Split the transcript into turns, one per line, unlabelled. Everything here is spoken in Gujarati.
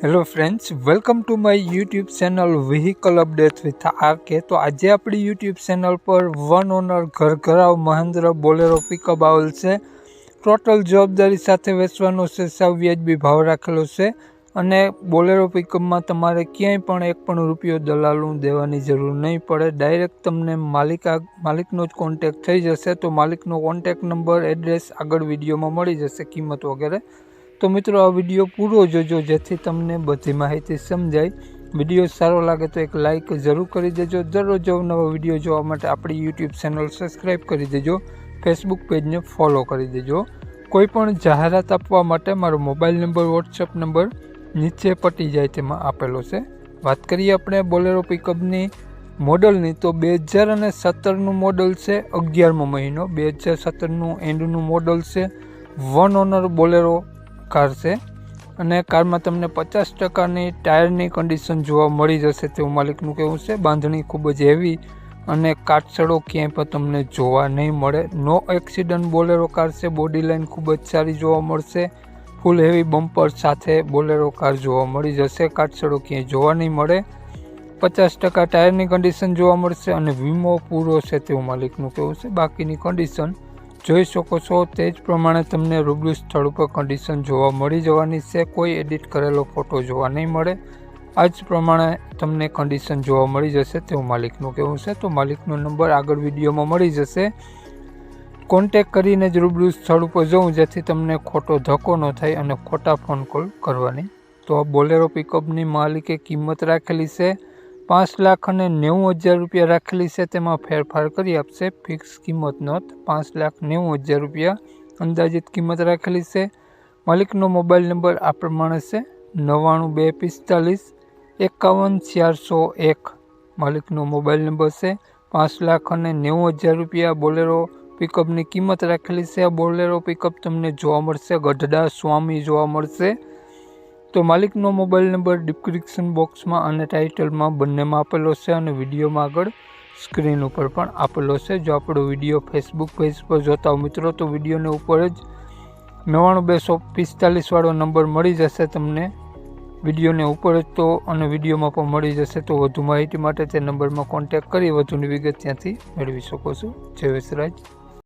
Hello friends welcome to my YouTube channel vehicle update with R K તો આજે આપણી યુટ્યુબ ચેનલ પર વન ઓનર ઘર ઘરાવ મહેન્દ્ર બોલેરો પિકઅપ આવેલ છે. ટોટલ જવાબદારી સાથે વેચવાનો છે, સાવ વ્યાજબી ભાવ રાખેલો છે. અને બોલેરો પિકઅપમાં તમારે ક્યાંય પણ એક પણ રૂપિયો દલાલું દેવાની જરૂર નહીં પડે. ડાયરેક્ટ તમને માલિક માલિકનો જ કોન્ટેક થઈ જશે. તો માલિકનો કોન્ટેક નંબર એડ્રેસ આગળ વિડીયોમાં મળી જશે, કિંમત વગેરે. તો મિત્રો, આ વીડિયો પૂરો જોજો, જેથી તમને બધી માહિતી સમજાય. વીડિયો સારો લાગે તો એક લાઇક જરૂર કરી દેજો. દરરોજ નવા વીડિયો જોવા માટે આપણી યુટ્યુબ ચેનલ સબસ્ક્રાઈબ કરી દેજો. ફેસબુક પેજને ફોલો કરી દેજો. કોઈપણ જાહેરાત આપવા માટે મારો મોબાઈલ નંબર વોટ્સઅપ નંબર નીચે પટી જાય તેમાં આપેલો છે. વાત કરીએ આપણે બોલેરો પિકઅપની મોડલની, તો બે હજાર અને સત્તરનું મોડલ છે અગિયારમો મહિનો. બે હજાર સત્તરનું એન્ડનું મોડલ છે. વન ઓનર બોલેરો કાર છે. અને કારમાં તમને પચાસ ટકાની ટાયરની કન્ડિશન જોવા મળી જશે તેવું માલિકનું કહેવું છે. બાંધણી ખૂબ જ હેવી અને કાટસડો ક્યાંય પણ તમને જોવા નહીં મળે. નો એક્સિડન્ટ બોલેરો કાર છે. બોડી લાઇન ખૂબ જ સારી જોવા મળશે. ફૂલ હેવી બમ્પર સાથે બોલેરો કાર જોવા મળી જશે. કાટસડો ક્યાંય જોવા નહીં મળે. પચાસ ટકા ટાયરની કન્ડિશન જોવા મળશે અને વીમો પૂરો છે તેવું માલિકનું કહેવું છે. બાકીની કન્ડિશન જોઈ શકો છો તે જ પ્રમાણે તમને રૂબરૂ સ્થળ ઉપર કન્ડિશન જોવા મળી જવાની છે. કોઈ એડિટ કરેલો ફોટો જોવા નહીં મળે. આ જ પ્રમાણે તમને કન્ડિશન જોવા મળી જશે તેવું માલિકનું કહેવું છે. તો માલિકનો નંબર આગળ વિડીયોમાં મળી જશે. કોન્ટેક કરીને જ રૂબરૂ સ્થળ ઉપર જવું જેથી તમને ખોટો ધક્કો ન થાય અને ખોટા ફોન કોલ કરવાની. તો આ બોલેરો પિકઅપની માલિકે કિંમત રાખેલી છે. પાંચ લાખ અને નેવું હજાર રૂપિયા રાખેલી છે. તેમાં ફેરફાર કરી આપશે. ફિક્સ કિંમત નોંધ, પાંચ લાખ નેવું હજાર રૂપિયા અંદાજિત કિંમત રાખેલી છે. માલિકનો મોબાઈલ નંબર આ પ્રમાણે છે. નવ્વાણું બે પિસ્તાલીસ એકાવન ચારસો એક. માલિકનો મોબાઈલ નંબર છે. પાંચ લાખ અને નેવું હજાર રૂપિયા. બોલેરો પિકઅપની કિંમત રાખેલી છે. આ બોલેરો પિકઅપ તમને જોવા મળશે. ગઢડા સ્વામી જોવા મળશે. તો માલિકનો મોબાઈલ નંબર ડિસ્ક્રિપ્શન બોક્સમાં અને ટાઇટલમાં બંનેમાં આપેલો છે અને વિડીયોમાં આગળ સ્ક્રીન ઉપર પણ આપેલો છે. જો આપણો વીડિયો ફેસબુક પેજ પર જોતા હો મિત્રો, તો વિડીયોને ઉપર જ નવ્વાણું બેસો પિસ્તાલીસવાળો નંબર મળી જશે તમને વિડીયોને ઉપર જ. તો અને વિડીયોમાં પણ મળી જશે. તો વધુ માહિતી માટે તે નંબરમાં કોન્ટેક્ટ કરી વધુની વિગત ત્યાંથી મેળવી શકો છો. જય વિસરાજ.